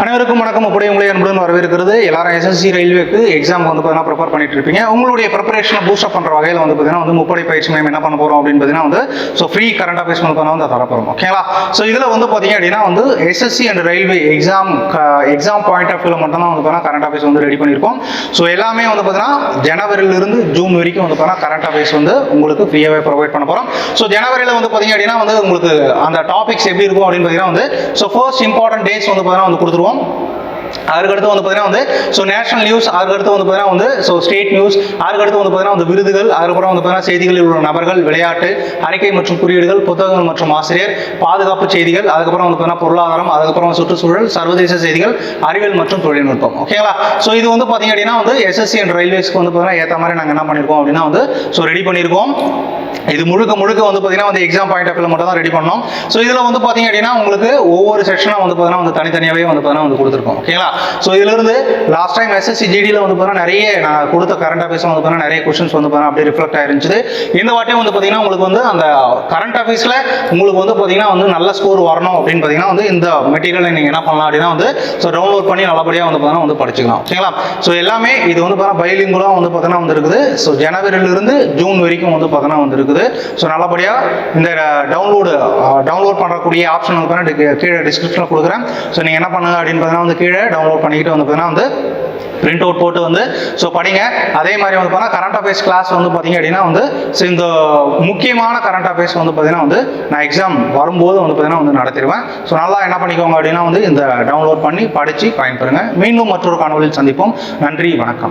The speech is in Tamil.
அனைவருக்கும் வணக்கம். அப்படி உங்களை அன்புடன் வரவேற்கிறது. எல்லாரும் எஸ்எஸ்சி ரயில்வேக்கு எக்ஸாம் வந்து பார்த்தீங்கன்னா ப்ரிப்பேர் பண்ணிட்டு இருப்பீங்க. உங்களுடைய ப்ரிப்பரேஷனை அப் பண்ணுற வகையில் வந்து பார்த்தீங்கன்னா வந்து முப்படை பயிற்சி மையம் என்ன பண்ண போகிறோம் அப்படின்னு பார்த்தீங்கன்னா வந்து ஸோ ஃப்ரீ கரண்ட் அஃபேர்ஸ் வந்து வந்து தரப்போகிறோம் ஓகேங்களா ஸோ இதில் வந்து பார்த்தீங்க அப்படின்னா வந்து SSC and railway exam exam point of வியூவில் மட்டும் தான் வந்து பார்த்தீங்கன்னா கரண்ட் அஃபேர்ஸ் வந்து ரெடி பண்ணியிருக்கோம். ஸோ எல்லாமே வந்து பார்த்தீங்கன்னா ஜனவரியிலிருந்து ஜூன் வரைக்கும் வந்து பார்த்தீங்கன்னா கரண்ட் அஃபேர்ஸ் வந்து உங்களுக்கு ஃப்ரீயாகவே ப்ரொவைட் பண்ண போகிறோம் ஸோ ஜனவரியில் வந்து பார்த்தீங்க அப்படின்னா வந்து உங்களுக்கு அந்த டாபிக்ஸ் எப்படி இருக்கும் அப்படின்னு பார்த்தீங்கன்னா வந்து ஸோ ஃபர்ஸ்ட் இம்பார்ட்டன்ட் டேஸ் வந்து பார்த்தீங்கன்னா வந்து கொடுத்துருவோம் పూర్వం அதுக்கடுத்து வந்து பார்த்தீங்கன்னா வந்து ஸோ நேஷனல் நியூஸ் அதுக்கடுத்து வந்து பார்த்தீங்கன்னா வந்து ஸோ ஸ்டேட் நியூஸ் அதுக்கடுத்து வந்து பார்த்தீங்கன்னா வந்து விருதுகள் அதுக்கப்புறம் வந்து பார்த்தீங்கன்னா செய்திகளில் உள்ள நபர்கள் விளையாட்டு அறிக்கை மற்றும் குறியீடுகள் புத்தகங்கள் மற்றும் ஆசிரியர் பாதுகாப்பு செய்திகள் அதுக்கப்புறம் வந்து பார்த்தீங்கன்னா பொருளாதாரம் அதுக்கப்புறம் சுற்றுச்சூழல் சர்வதேச செய்திகள் அறிவியல் மற்றும் தொழில்நுட்பம். ஓகேங்களா ஸோ இது வந்து பார்த்தீங்க அப்படின்னா வந்து எஸ்எஸ்சி அண்ட் ரயில்வேஸ்க்கு வந்து பார்த்தீங்கன்னா ஏற்ற மாதிரி நாங்கள் என்ன பண்ணியிருக்கோம் அப்படின்னா வந்து ஸோ ரெடி பண்ணியிருக்கோம் இது முழுக்க முழுக்க வந்து பார்த்தீங்கன்னா வந்து எக்ஸாம் பாயிண்ட் ஆஃப் மட்டும் தான் ரெடி பண்ணோம். ஸோ இதில் வந்து பார்த்தீங்க அப்படின்னா உங்களுக்கு ஒவ்வொரு செக்ஷனாக வந்து பார்த்தீங்கன்னா வந்து தனித்தனியாகவே வந்து பார்த்தீங்கன்னா வந்து கொடுத்துருக்கோம். ஓகேங்களா ஸோ இதிலிருந்து லாஸ்ட் டைம் எஸ்எஸ்சி ஜிடியில் வந்து பார்த்தீங்கன்னா நிறைய நான் கொடுத்த கரண்ட் அஃபேர்ஸ் வந்து பார்த்தீங்கன்னா நிறைய கொஷின்ஸ் வந்து பார்த்தீங்கன்னா அப்படியே ரிஃப்ளெக்ட் ஆயிருந்துச்சு இந்த வாட்டியும் வந்து பார்த்தீங்கன்னா உங்களுக்கு வந்து அந்த கரண்ட் அஃபேர்ஸில் உங்களுக்கு வந்து பார்த்தீங்கன்னா வந்து நல்ல ஸ்கோர் வரணும் அப்படின்னு பார்த்தீங்கன்னா வந்து இந்த மெட்டீரியலை நீங்கள் என்ன பண்ணலாம் அப்படின்னா வந்து ஸோ டவுன்லோட் பண்ணி நல்லபடியாக வந்து பார்த்தீங்கன்னா வந்து படிச்சுக்கலாம் ஓகேங்களா ஸோ எல்லாமே இது வந்து பார்த்தீங்கன்னா பைலிங்குலாம் வந்து பார்த்தீங்கன்னா வந்து இருக்குது ஸோ ஜனவரியிலிருந்து ஜூன் வரைக்கும் வந்து பார்த்தீங்கன்னா வந்து இருக்குது ஸோ நல்லபடியாக இந்த டவுன்லோடு டவுன்லோட் பண்ணக்கூடிய ஆப்ஷன் வந்து பார்த்தீங்கன்னா கீழே டிஸ்கிரிப்ஷனில் கொடுக்குறேன் ஸோ நீங்கள் என்ன பண்ணுங்க அப்படின்னு பார்த்தீங்கன்னா வந்து கீழே டவுன்லோட் பண்ணிக்கிட்டு வந்து பார்த்தீங்கன்னா வந்து பிரிண்ட் அவுட் போட்டு வந்து ஸோ படிங்க. அதே மாதிரி வந்து பார்த்தீங்கன்னா கரண்ட் அஃபேர்ஸ் கிளாஸ் வந்து பார்த்தீங்க அப்படின்னா வந்து ஸோ இந்த முக்கியமான கரண்ட் அஃபேர்ஸ் வந்து பார்த்தீங்கன்னா வந்து நான் எக்ஸாம் வரும்போது வந்து பார்த்தீங்கன்னா வந்து நடத்திடுவேன். ஸோ நல்லா என்ன பண்ணிக்கோங்க அப்படின்னா வந்து இந்த டவுன்லோட் பண்ணி படித்து பயன்பெறுங்க. மீண்டும் மற்றொரு காணொலியில் சந்திப்போம். நன்றி வணக்கம்.